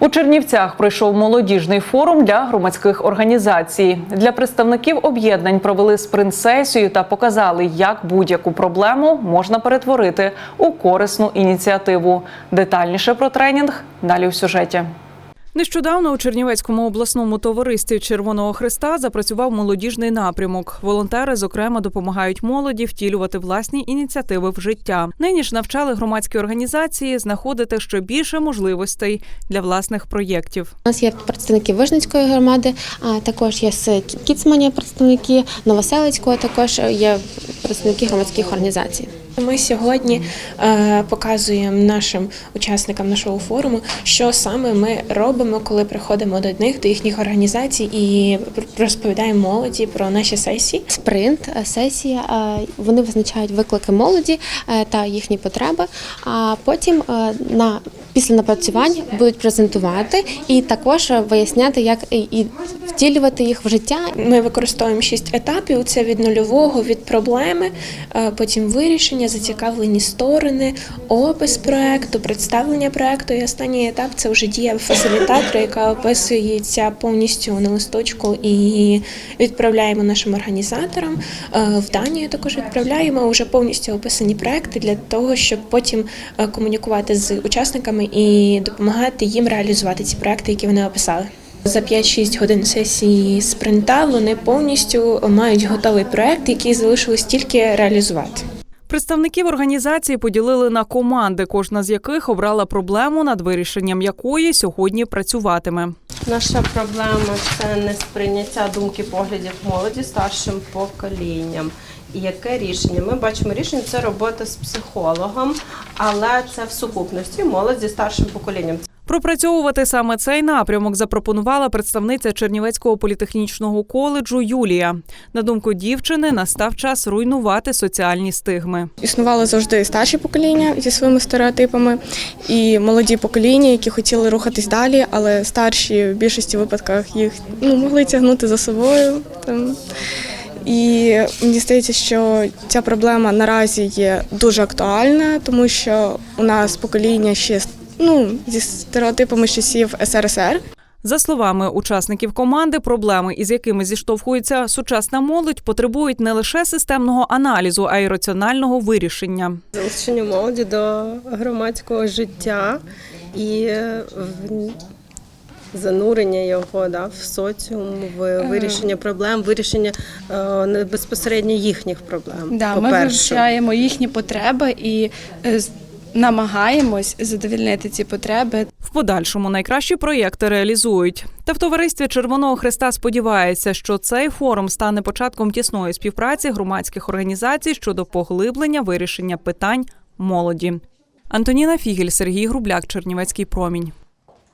У Чернівцях пройшов молодіжний форум для громадських організацій. Для представників об'єднань провели спринт-сесію та показали, як будь-яку проблему можна перетворити у корисну ініціативу. Детальніше про тренінг далі у сюжеті. Нещодавно у Чернівецькому обласному товаристві Червоного Христа запрацював молодіжний напрямок. Волонтери, зокрема, допомагають молоді втілювати власні ініціативи в життя. Нині ж навчали громадські організації знаходити ще більше можливостей для власних проєктів. У нас є представники Вижницької громади, а також є з Кіцмані представники Новоселицького, також є представники громадських організацій. Ми сьогодні е, показуємо нашим учасникам нашого форуму, що саме ми робимо, коли приходимо до них, до їхніх організацій і розповідаємо молоді про наші сесії. Спринт, е, сесія, е, вони визначають виклики молоді е, та їхні потреби. А потім на після напрацювань будуть презентувати і також виясняти, як і- втілювати їх в життя. Ми використовуємо шість етапів: це від нульового, від проблеми, е, потім вирішення, зацікавлені сторони, опис проекту, представлення проекту. І останній етап це вже дія фасилітатора, яка описується повністю на листочку і відправляємо нашим організаторам. Е, В Данію також відправляємо вже повністю описані проекти для того, щоб потім е, комунікувати з учасниками і допомагати їм реалізувати ці проекти, які вони описали. За 5-6 годин сесії спринта вони повністю мають готовий проект, який залишилось тільки реалізувати. Представників організації поділили на команди, кожна з яких обрала проблему, над вирішенням якої сьогодні працюватиме. Наша проблема це несприйняття думки поглядів молоді старшим поколінням. І яке рішення? Ми бачимо рішення це робота з психологом, але це в сукупності молодь зі старшим поколінням. Пропрацьовувати саме цей напрямок запропонувала представниця Чернівецького політехнічного коледжу Юлія. На думку дівчини, настав час руйнувати соціальні стигми. Існувало завжди старші покоління зі своїми стереотипами і молоді покоління, які хотіли рухатись далі, але старші в більшості випадках їх ну, могли тягнути за собою. Там. І мені здається, що ця проблема наразі є дуже актуальна, тому що у нас покоління ще ну, зі стереотипами часів СРСР. За словами учасників команди, проблеми, із якими зіштовхується сучасна молодь, потребують не лише системного аналізу, а й раціонального вирішення. Залучення молоді до громадського життя і е, занурення його да, в соціум, в вирішення проблем, вирішення е, не безпосередньо їхніх проблем. Да, ми вивчаємо їхні потреби і е, намагаємось задовільнити ці потреби. В подальшому найкращі проєкти реалізують. Та в товаристві Червоного Христа сподівається, що цей форум стане початком тісної співпраці громадських організацій щодо поглиблення вирішення питань молоді. Антоніна Фігель, Сергій Грубляк, Чернівецький промінь.